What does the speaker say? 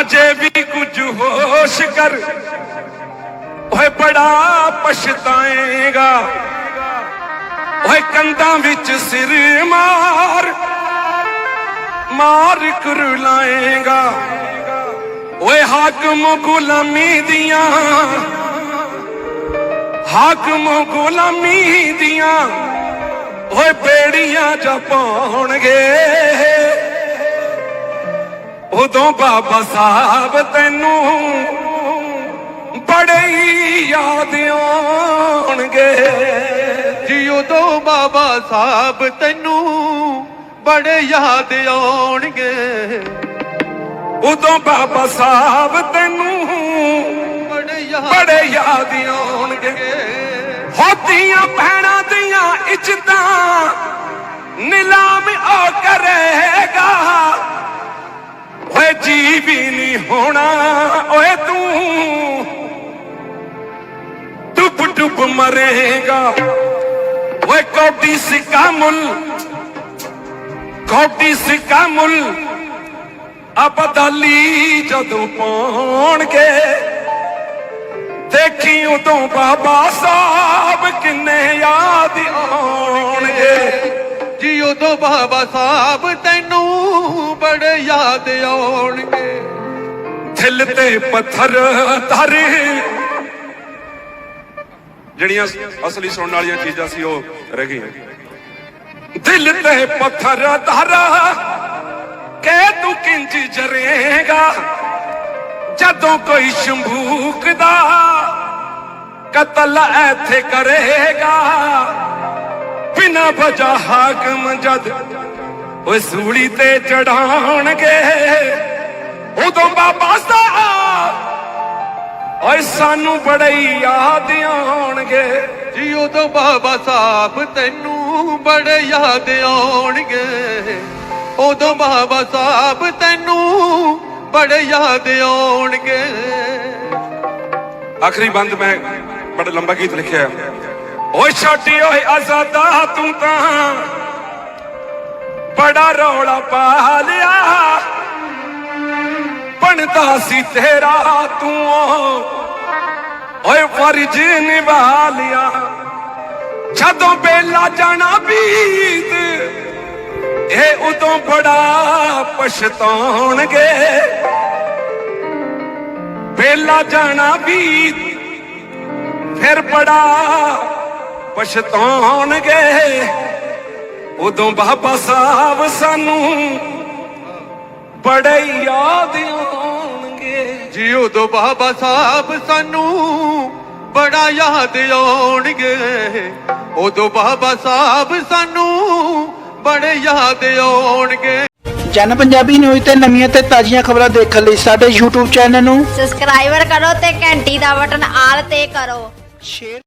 ਅਜੇ ਵੀ ਕੁਝ ਹੋਸ਼ ਕਰ। ਓਏ ਬੜਾ ਪਛਤਾਏਗਾ। ਓਏ ਕੰਧਾਂ ਵਿੱਚ ਸਿਰ ਮਾਰ। ਮਾਰ ਕੁਰਲਾਏਗਾ ਓਏ ਹਾਕਮ ਗੁਲਾਮੀ ਦੀਆਂ। ਹਾਕਮ ਗੁਲਾਮੀ ਦੀਆਂ। ਓਏ ਬੇੜੀਆਂ ਚ ਪਾਉਣਗੇ। ਉਦੋਂ ਬਾਬਾ ਸਾਹਿਬ ਤੈਨੂੰ ਬੜੇ ਯਾਦ ਆਉਣਗੇ। ਜੀ ਉਦੋਂ ਬਾਬਾ ਸਾਹਿਬ ਤੈਨੂੰ ਬੜੇ ਯਾਦ ਆਉਣਗੇ। ਉਦੋਂ ਬਾਬਾ ਸਾਹਿਬ ਤੈਨੂੰ ਬੜੇ ਯਾਦ ਬੜੇ ਯਾਦ ਆਉਣਗੇ। ਹੋਤੀਆਂ ਭੈਣਾਂ ਦੀਆਂ ਇੱਜ਼ਤਾਂ ਵੀ ਨਹੀਂ ਹੋਣਾ। ਓਏ ਤੂੰ ਟੁੱਪ ਟੁੱਪ ਮਰੇਗਾ। ਓਏ ਕੋਟੀ ਸਿੱਕਾ ਮੁੱਲ ਕੋਟੀ ਸਿੱਕਾ ਮੁੱਲ ਅਬਦਲੀ ਜਦੋਂ ਪਾਉਣਗੇ। ਦੇਖੀ ਉਦੋਂ ਬਾਬਾ ਸਾਹਿਬ ਕਿੰਨੇ ਯਾਦ ਆਉਣਗੇ। ਜੀ ਉਦੋਂ ਬਾਬਾ ਸਾਹਿਬ ਤੈਨੂੰ ਬੜੇ ਯਾਦ ਆਉਣਗੇ। ਦਿਲ ਤੇ ਪੱਥਰ ਧਰ। ਜਿਹੜੀਆਂ ਅਸਲੀ ਸੁਣਨ ਵਾਲੀਆਂ ਚੀਜ਼ਾਂ ਸੀ ਉਹ ਰਹਿ ਗਈਆਂ। ਦਿਲ ਤੇ ਪੱਥਰ ਧਰ ਕੇ ਤੂੰ ਕਿੰਜ ਜਰੇਗਾ? ਜਦੋਂ ਕੋਈ ਸ਼ੰਭੂਕ ਦਾ ਕਤਲ ਐਥੇ ਕਰੇਗਾ। ਬਿਨਾ ਵਜ੍ਹਾ ਹਾਕਮ ਜਦ, ਉਹ ਸੂਲੀ ਤੇ ਚੜਾਉਣਗੇ। ਉਦੋਂ ਬਾਬਾ ਸਾਹਿਬ। ਓਏ ਸਾਨੂੰ ਬੜੇ ਯਾਦ ਆਉਣਗੇ। ਜੀ ਉਦੋਂ ਬਾਬਾ ਸਾਹਿਬ ਤੈਨੂੰ ਬੜੇ ਯਾਦ ਆਉਣਗੇ। ਉਦੋਂ ਬਾਬਾ ਸਾਹਿਬ ਤੈਨੂੰ ਬੜੇ ਯਾਦ ਆਉਣਗੇ। ਆਖਰੀ ਬੰਦ ਮੈਂ ਬੜਾ ਲੰਬਾ ਗੀਤ ਲਿਖਿਆ। ਓਏ ਛੋਟੀ ਓਏ ਆਜ਼ਾਦਾ ਤੂੰ ਤਾਂ ਬੜਾ ਰੌਲਾ ਪਾ ਲਿਆ। ਬਣਦਾ ਸੀ ਤੇਰਾ ਤੂੰ। ਓਏ ਫਰਜ਼ ਨਿਭਾ ਲਿਆ ਜਦੋਂ ਬੇਲਾ ਜਾਣਾ ਬੀਤ, ਇਹ ਉਦੋਂ ਬੜਾ ਪਛਤਾਉਣਗੇ। ਬੇਲਾ ਜਾਣਾ ਬੀਤ, ਫਿਰ ਬੜਾ ਪਛਤਾਉਣਗੇ। ਉਦੋਂ ਬਾਬਾ ਸਾਹਿਬ ਸਾਨੂੰ ਬੜੇ ਯਾਦ ਆਉਣਗੇ ਜੀ ਉਦੋਂ ਬਾਬਾ ਸਾਹਿਬ ਸਾਨੂੰ ਬੜਾ ਯਾਦ ਆਉਣਗੇ। ਉਦੋਂ ਬਾਬਾ ਸਾਹਿਬ ਸਾਨੂੰ ਬੜੇ ਯਾਦ ਆਉਣਗੇ। ਜਨ ਪੰਜਾਬੀ ਨਿਊਜ਼ ਤੇ ਨਵੀਆਂ ਤੇ ਤਾਜ਼ੀਆਂ ਖਬਰਾਂ ਦੇਖਣ ਲਈ ਸਾਡੇ YouTube ਚੈਨਲ ਨੂੰ ਸਬਸਕ੍ਰਾਈਬਰ ਕਰੋ ਤੇ ਘੰਟੀ ਦਾ ਬਟਨ ਆਲ ਤੇ ਕਰੋ। ਸ਼ੇਅਰ